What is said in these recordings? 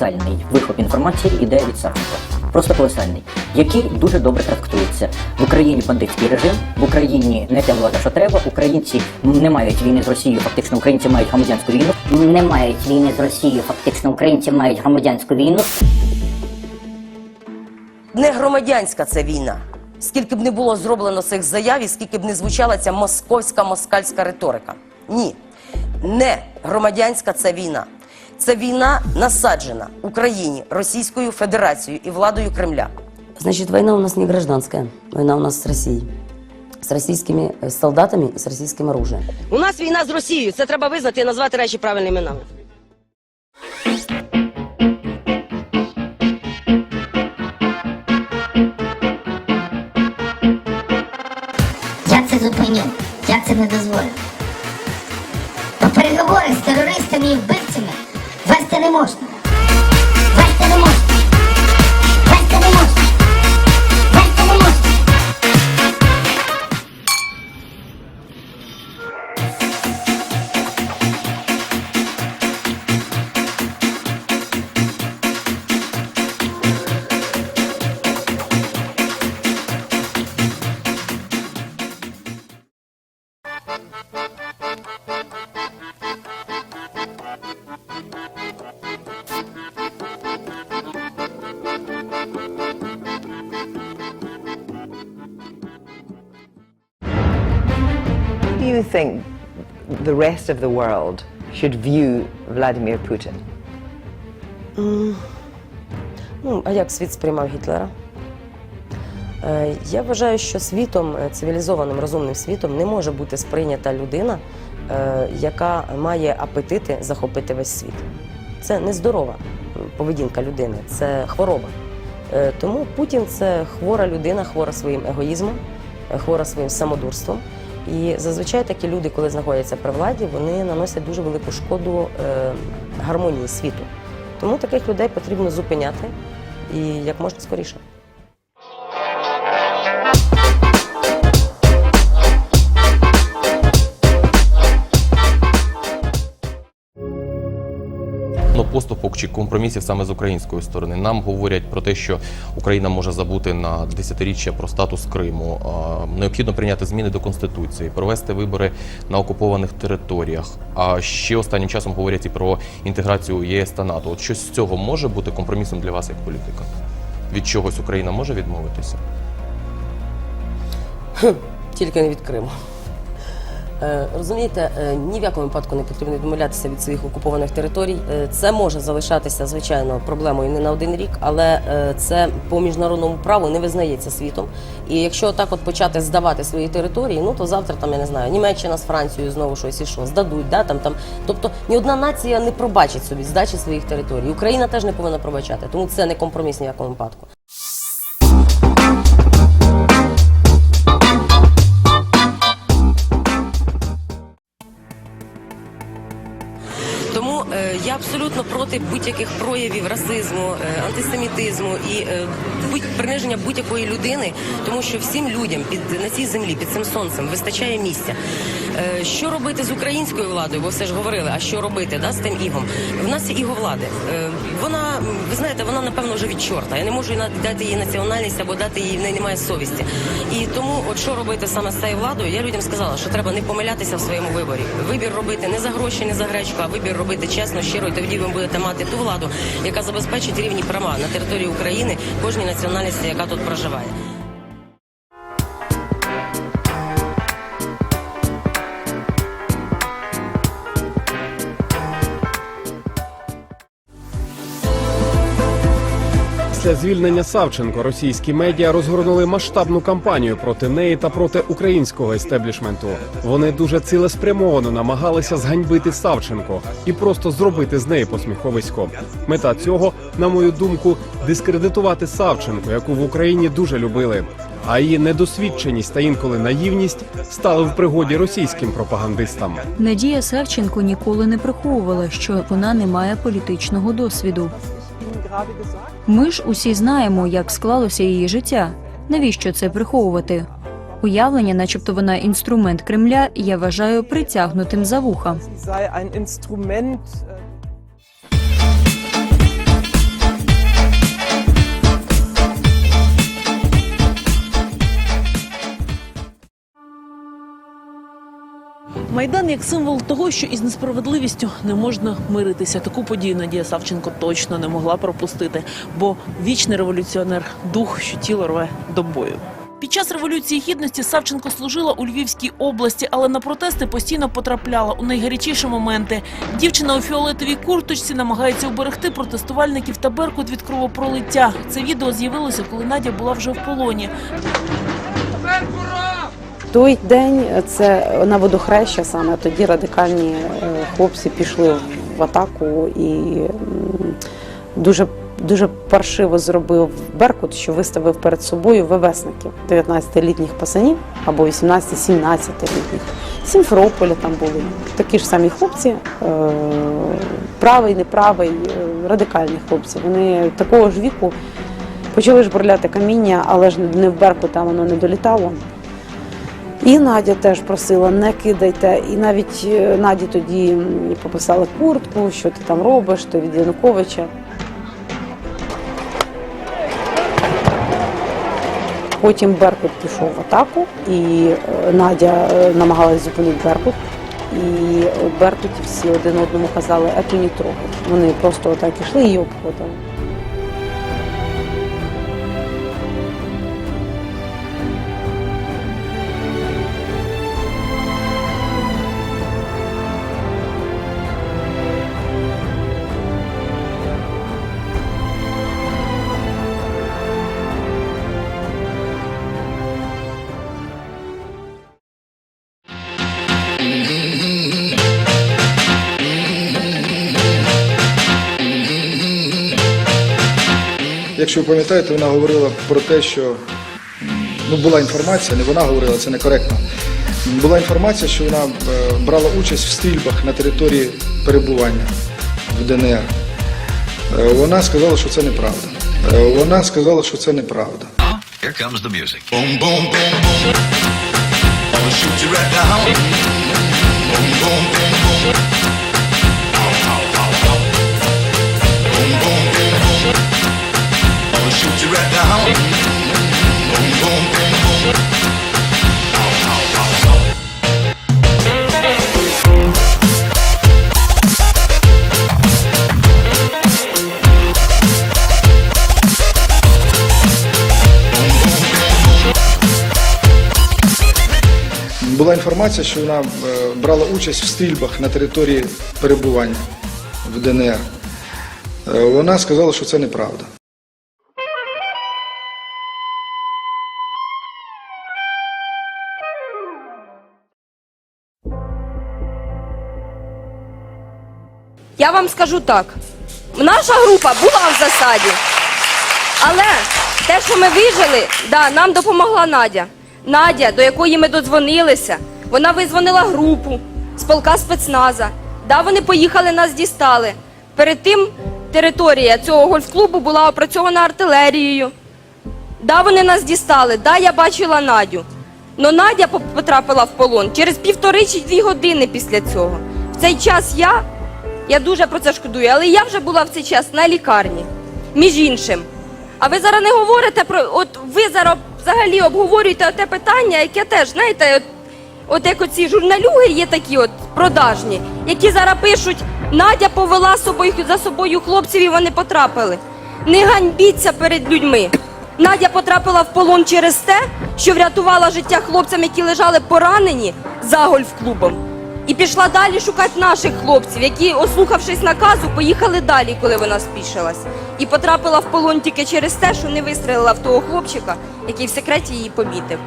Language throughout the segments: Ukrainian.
Колосальний вихоп інформації іде від Савченко. Просто колосальний, який дуже добре трактується. В Україні бандитський режим, в Україні не та влада, що треба. Українці не мають війни з Росією, фактично українці мають громадянську війну. Не мають війни з Росією, фактично українці мають громадянську війну. Не громадянська це війна. Скільки б не було зроблено цих заяв, і скільки б не звучала ця московська москальська риторика. Ні, не громадянська це війна. Це війна насаджена Україні, Російською Федерацією і владою Кремля. Значить, війна у нас не гражданська, війна у нас з Росією. З российскими э, солдатами і з російським оружием. У нас війна з Росією. Це треба визнати і назвати речі правильними іменами. You think the rest of the world should view Vladimir Putin? Ну, а як світ сприймав Гітлера? Е, Я вважаю, що світом, е, цивілізованим розумним світом, не може бути сприйнята людина, е, яка має апетити захопити весь світ. Це нездорова м, поведінка людини, це хвороба. Тому Путін це хвора людина, хвора своїм егоїзмом, хвора своїм самодурством. І зазвичай такі люди, коли знаходяться при владі, вони наносять дуже велику шкоду е, гармонії світу. Тому таких людей потрібно зупиняти і як можна скоріше. Поступок чи компромісів саме з української сторони. Нам говорять про те, що Україна може забути на десятиріччя про статус Криму. Необхідно прийняти зміни до конституції, провести вибори на окупованих територіях. А ще останнім часом говорять і про інтеграцію ЄС та НАТО. От щось з цього може бути компромісом для вас як політика? Від чогось Україна може відмовитися? Тільки не від Криму. Е, Розумієте, е, ні в якому випадку не потрібно відмовлятися від своїх окупованих територій. Е, Це може залишатися, звичайно, проблемою не на один рік, але це по міжнародному праву не визнається світом. І якщо так от почати здавати свої території, ну то завтра там я не знаю, Німеччина з Францією знову щось і що здадуть, да там там. Тобто ні одна нація не пробачить собі здачі своїх територій. Україна теж не повинна пробачати, тому це не компроміс ні в якому випадку. Я абсолютно проти будь-яких проявів расизму, е, антисемітизму і е, приниження будь-якої людини, тому що всім людям під на цій землі, під цим сонцем, вистачає місця. Е, що робити з українською владою? Бо все ж говорили, а що робити да, з тим ігом? В нас є іго влади. Вона, ви знаєте, вона напевно вже від чорта. Я не можу дати їй національність або дати їй в неї немає совісті. І тому, от що робити саме з цією владою, я людям сказала, що треба не помилятися в своєму виборі. Вибір робити не за гроші, не за гречку, а вибір робити чесно, щиро, і тоді ви будете мати ту владу, яка забезпечить рівні права на території України кожній національності, яка тут проживає. Після звільнення Савченко російські медіа розгорнули масштабну кампанію проти неї та проти українського естеблішменту. Вони дуже цілеспрямовано намагалися зганьбити Савченко і просто зробити з неї посміховисько. Мета цього, на мою думку, дискредитувати Савченко, яку в Україні дуже любили. А її недосвідченість та інколи наївність стали в пригоді російським пропагандистам. Надія Савченко ніколи не приховувала, що вона не має політичного досвіду. Ми ж усі знаємо, як склалося її життя. Навіщо це приховувати? Уявлення, начебто вона інструмент Кремля, я вважаю притягнутим за вуха. Майдан як символ того, що із несправедливістю не можна миритися. Таку подію Надія Савченко точно не могла пропустити, бо вічний революціонер дух, що тіло рве до бою. Під час революції гідності Савченко служила у Львівській області, але на протести постійно потрапляла у найгарячіші моменти. Дівчина у фіолетовій курточці намагається уберегти протестувальників та Беркут від кровопролиття. Це відео з'явилося, коли Надя була вже в полоні. Той день це на водохреща саме тоді радикальні е, хлопці пішли в атаку і дуже дуже паршиво зробив Беркут, що виставив перед собою ВВСників 19-літніх пацанів або 18-17-літніх. Сімферополя там були такі ж самі хлопці, е, правий, неправий, е, радикальні хлопці. Вони такого ж віку почали жбурляти каміння, але ж не в Беркут, там воно не долітало. І Надя теж просила, не кидайте. І навіть е, Наді тоді пописали куртку, що ти там робиш, то від Януковича. Потім Беркут пішов в атаку, і е, Надя е, намагалась зупинити Беркут. І Беркуті всі один одному казали, ету не трогай. Вони просто отак ішли і обходили. Якщо ви пам'ятаєте, вона говорила про те, що ну, була інформація, не вона говорила, це некоректно. Була інформація, що вона е, брала участь в стрільбах на території перебування в ДНР. Е, Вона сказала, що це неправда. Е, Вона сказала, що це неправда. Here comes the music. Boom, boom, boom, boom. I'ma shoot you right down. Boom, Була інформація, що вона е, брала участь в стрільбах на території перебування в ДНР. Е, Вона сказала, що це неправда. Я вам скажу так: наша група була в засаді, але те, що ми вижили, да, нам допомогла Надя. Надя, до якої ми додзвонилися, вона визвонила групу з полка спецназа. Да, вони поїхали, нас дістали. Перед тим територія цього гольф-клубу була опрацьована артилерією. Да, вони нас дістали, да, я бачила Надю. Но Надя потрапила в полон через півтори чи дві години після цього. В цей час я, я дуже про це шкодую, але я вже була в цей час на лікарні. Між іншим. А ви зараз не говорите про. От ви зараз взагалі обговорюєте те питання, яке теж, знаєте, от, от як оці журналюги є такі от продажні, які зараз пишуть, Надя повела собою, за собою хлопців і вони потрапили. Не ганьбіться перед людьми. Надя потрапила в полон через те, що врятувала життя хлопцям, які лежали поранені за гольф-клубом. І пішла далі шукати наших хлопців, які, ослухавшись наказу, поїхали далі, коли вона спішилась. І потрапила в полон тільки через те, що не вистрелила в того хлопчика, який в секреті її помітив.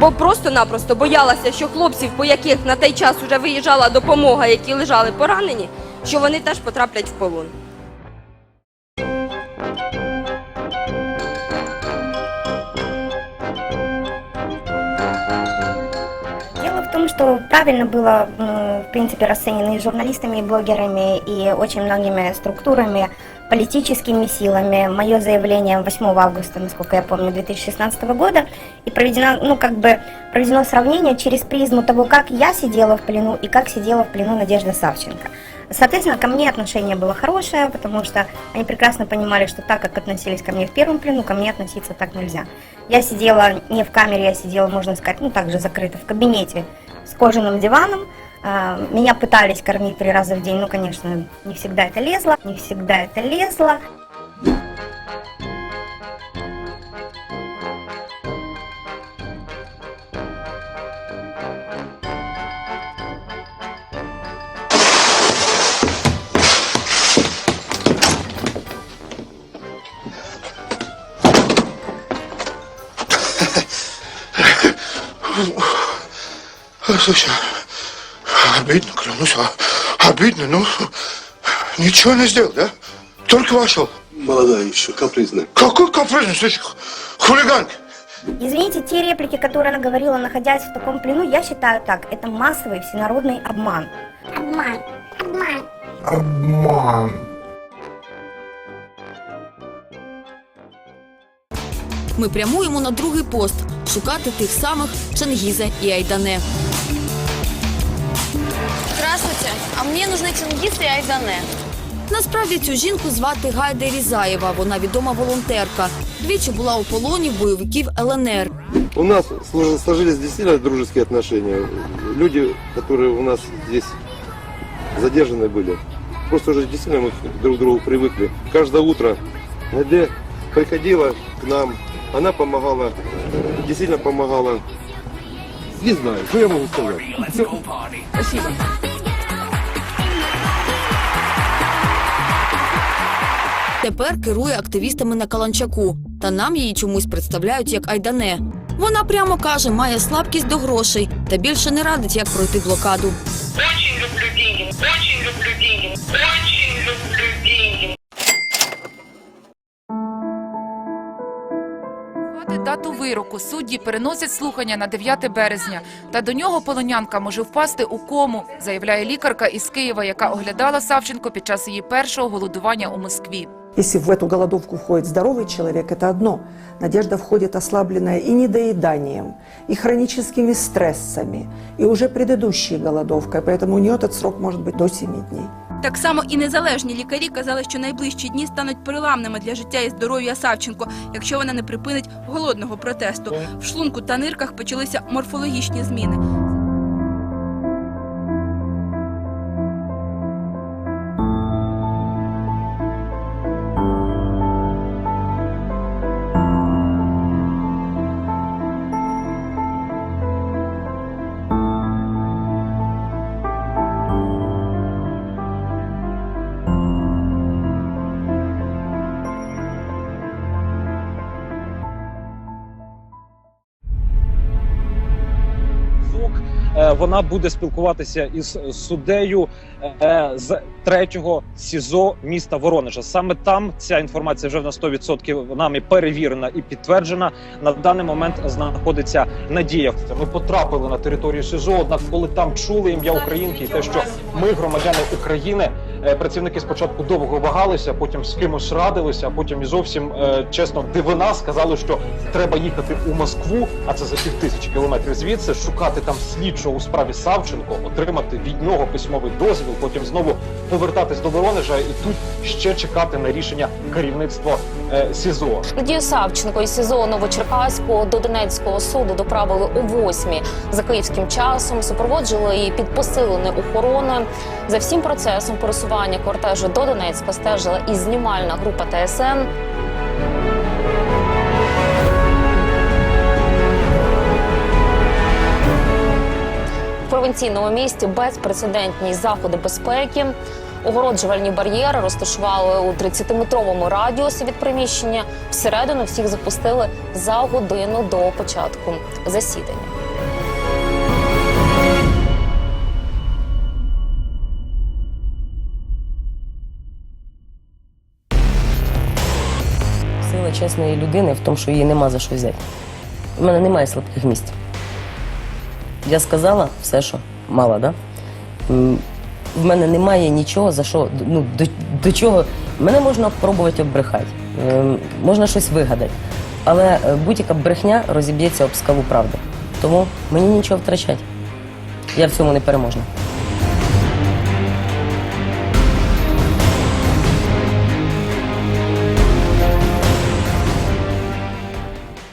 Бо просто-напросто боялася, що хлопців, по яких на той час вже виїжджала допомога, які лежали поранені, що вони теж потраплять в полон. Том, что правильно было, в принципе, расценено и журналистами, и блогерами, и очень многими структурами, политическими силами. Мое заявление 8 августа, насколько я помню, 2016 года, и проведено, ну, как бы, проведено сравнение через призму того, как я сидела в плену и как сидела в плену Надежда Савченко. Соответственно, ко мне отношение было хорошее, потому что они прекрасно понимали, что так, как относились ко мне в первом плену, ко мне относиться так нельзя. Я сидела не в камере, я сидела, можно сказать, ну, также закрыто в кабинете с кожаным диваном, Меня пытались кормить три раза в день, ну, конечно, не всегда это лезло, не всегда это лезло. Слушай, обидно, клянусь, а- обидно, ну, ничего не сделал, да? Только вошел. Молодая еще, капризная. Какой капризный, слушай, ху- хулиганка. Извините, те реплики, которые она говорила, находясь в таком плену, я считаю так, это массовый всенародный обман. Обман, обман. Обман. Ми прямуємо на другий пост шукати тих самих Чингіза і Айдане. Здравствуйте, а мені нужны Чингіс і Айдане. Насправді цю жінку звати Гайда Різаєва. Вона відома волонтерка. Двічі була у полоні бойовиків ЛНР. У нас слож- сложились действительно дружеские отношения. Люди, которые у нас здесь задержаны были, просто уже действительно мы друг к другу привыкли. Каждое утро Наде приходила к нам, она помогала, действительно помогала. Не знаю, что я могу сказать. Спасибо. Тепер керує активістами на Каланчаку, та нам її чомусь представляють як Айдане. Вона прямо каже, має слабкість до грошей та більше не радить, як пройти блокаду. Очень люблю деньги, очень люблю деньги, очень люблю деньги. Дату вироку судді переносять слухання на 9 березня. Та до нього полонянка може впасти у кому, заявляє лікарка із Києва, яка оглядала Савченко під час її першого голодування у Москві. Если в эту голодовку входит здоровый человек, это одно. Надежда входит ослабленная и недоеданием, и хроническими стрессами, и уже предыдущей голодовкой, поэтому у нее этот срок может быть до 7 дней. Так само і незалежні лікарі казали, що найближчі дні стануть переламними для життя і здоров'я Савченко, якщо вона не припинить голодного протесту. В шлунку та нирках почалися морфологічні зміни. Вона буде спілкуватися із суддею е, з третього СІЗО міста Воронежа. Саме там ця інформація вже на 100% нами перевірена і підтверджена. На даний момент знаходиться Надія. Ми потрапили на територію СІЗО. Однак, коли там чули ім'я Українки, і те, що ми громадяни України, працівники спочатку довго вагалися, потім з кимось радилися, а потім і зовсім е, чесно дивина сказали, що треба їхати у Москву, а це за пів тисячі кілометрів звідси, шукати там слідчого у справі Савченко, отримати від нього письмовий дозвіл, потім знову повертатись до Воронежа і тут ще чекати на рішення керівництва е, СІЗО. Надію Савченко із СІЗО Новочеркаського до Донецького суду доправили о 8 за київським часом. Супроводжували її під посиленою охороною. За всім процесом пересування кортежу до Донецька стежила і знімальна група ТСН. В провінційному місті безпрецедентні заходи безпеки. Огороджувальні бар'єри розташували у 30-метровому радіусі від приміщення. Всередину всіх запустили за годину до початку засідання. Сила чесної людини в тому, що її нема за що взяти. У мене немає слабких місць. Я сказала все, що мала, да? В мене немає нічого, за що, ну, до, до чого. Мене можна пробувати обрехати, ем, можна щось вигадати. Але е, будь-яка брехня розіб'ється об скалу правди. Тому мені нічого втрачати. Я в цьому не переможна.